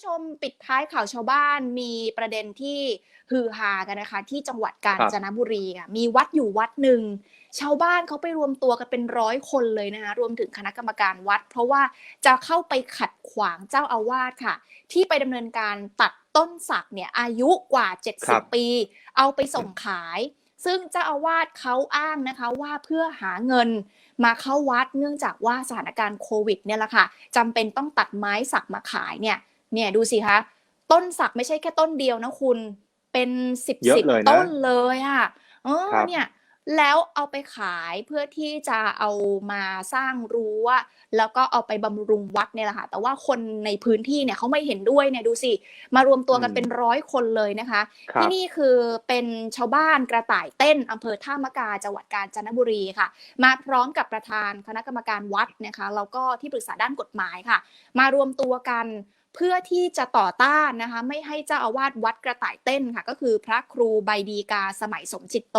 ผู้ชมปิดท้ายข่าวชาวบ้านมีประเด็นที่ฮือฮากันนะคะ ที่จังหวัดกาญจนบุรีค่ะมีวัดอยู่วัดหนึ่งชาวบ้านเขาไปรวมตัวกันเป็นร้อยคนเลยนะคะรวมถึงคณะกรรมการวัด เพราะว่าจะเข้าไปขัดขวางเจ้าอาวาสค่ะ ที่ไปดำเนินการตัดต้นสักเนี่ยอายุกว่าครับ70 ปี เอาไปส่งขาย ซึ่งเจ้าอาวาสเขาอ้างนะคะว่าเพื่อหาเงินมาเข้าวัดเนื่องจากว่าสถานการณ์โควิดเนี่ยแหละค่ะจำเป็นต้องตัดไม้สักมาขายเนี่ย เนี่ยดูสิคะต้นสักไม่ใช่แค่ต้นเดียวนะคุณเป็นสิบเยอะสิบเลยนะต้นเลยอะเออครับเนี่ยแล้วเอาไปขายเพื่อที่จะเอามาสร้างรั้วแล้วก็เอาไปบำรุงวัดเนี่ยแหละค่ะแต่ว่าคนในพื้นที่เนี่ยเขาไม่เห็นด้วยเนี่ยดูสิ มารวมตัวกันอืมเป็นร้อยคนเลยนะคะครัที่บนี่คือเป็นชาวบ้านกระต่ายเต้นอำเภอท่ามะกาจังหวัดกาญจนบุรีค่ะ มาพร้อมกับประธานคณะกรรมการวัดนะคะแล้วก็ที่ปรึกษาด้านกฎหมายค่ะ มารวมตัวกัน เพื่อที่จะต่อต้านนะคะไม่ให้เจ้าอาวาสวัดกระต่ายเต้นค่ะ ก็คือพระครูใบดีกาสมัยสมจิตโต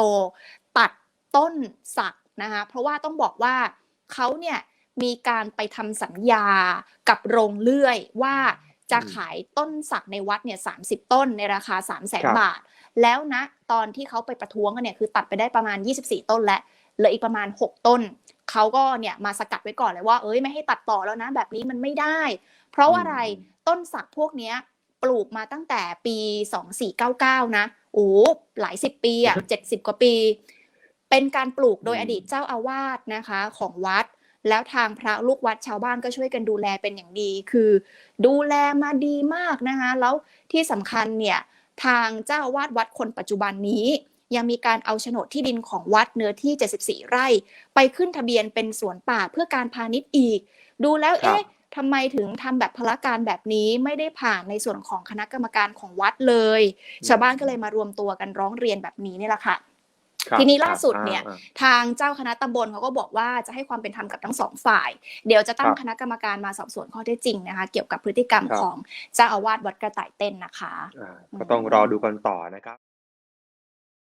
ตัดต้นสักนะคะเพราะว่าต้องบอกว่าเขาเนี่ยมีการไปทำสัญญากับโรงเลื่อยว่าจะอืมขายต้นสักในวัดเนี่ยสาต้นในราคา 3 0 0แสนครับบาท แล้วนะ ตอนที่เขาไปประท้วงกันเนี่ยคือตัดไปได้ประมาณ 24 ต้นแล้วเหลืออีกประมาณ 6 ต้น เขาก็เนี่ยมาสกัดไว้ก่อนเลยว่าเอ้ยไม่ให้ตัดต่อแล้วนะ แบบนี้มันไม่ได้ เพราะว่าอะไรอืมต้นสักพวกเนี้ยปลูกมาตั้งแต่ปี 2499 นะโอ้หลายสิบปีอะ70กว่าปี เป็นการปลูกโดยอืมอดีตเจ้าอาวาสนะคะของวัด แล้วทางพระลูกวัดชาวบ้านก็ช่วยกันดูแลเป็นอย่างดี คือ ดูแลมาดีมากนะคะ แล้วที่สำคัญเนี่ยทางเจ้าอาวาสวัดคนปัจจุบันนี้ ยังมีการเอาโฉนดที่ดินของวัดเนื้อที่ 74 ไร่ ไปขึ้นทะเบียนเป็นสวนป่าเพื่อการพาณิชย์อีก ดูแล้วครับเอ๊ะทำไมถึงทำแบบพละการแบบนี้ไม่ได้ผ่านในส่วนของคณะกรรมการของวัดเลย ชาวบ้านก็เลยมารวมตัวกันร้องเรียนแบบนี้นี่แหละค่ะครับทีนี้ครับล่าสุดเนี่ยอ่าทางเจ้าคณะตำบลเขาก็บอกว่าจะให้ความเป็นธรรมกับทั้งสองฝ่าย เดี๋ยวจะตั้งครับคณะกรรมการมาสอบสวนข้อเท็จจริงนะคะ เกี่ยวกับพฤติกรรมครับของเจ้าอาวาสวัดกระต่ายเต้นนะคะอ่าก็ต้องรอดูกันต่อนะครับ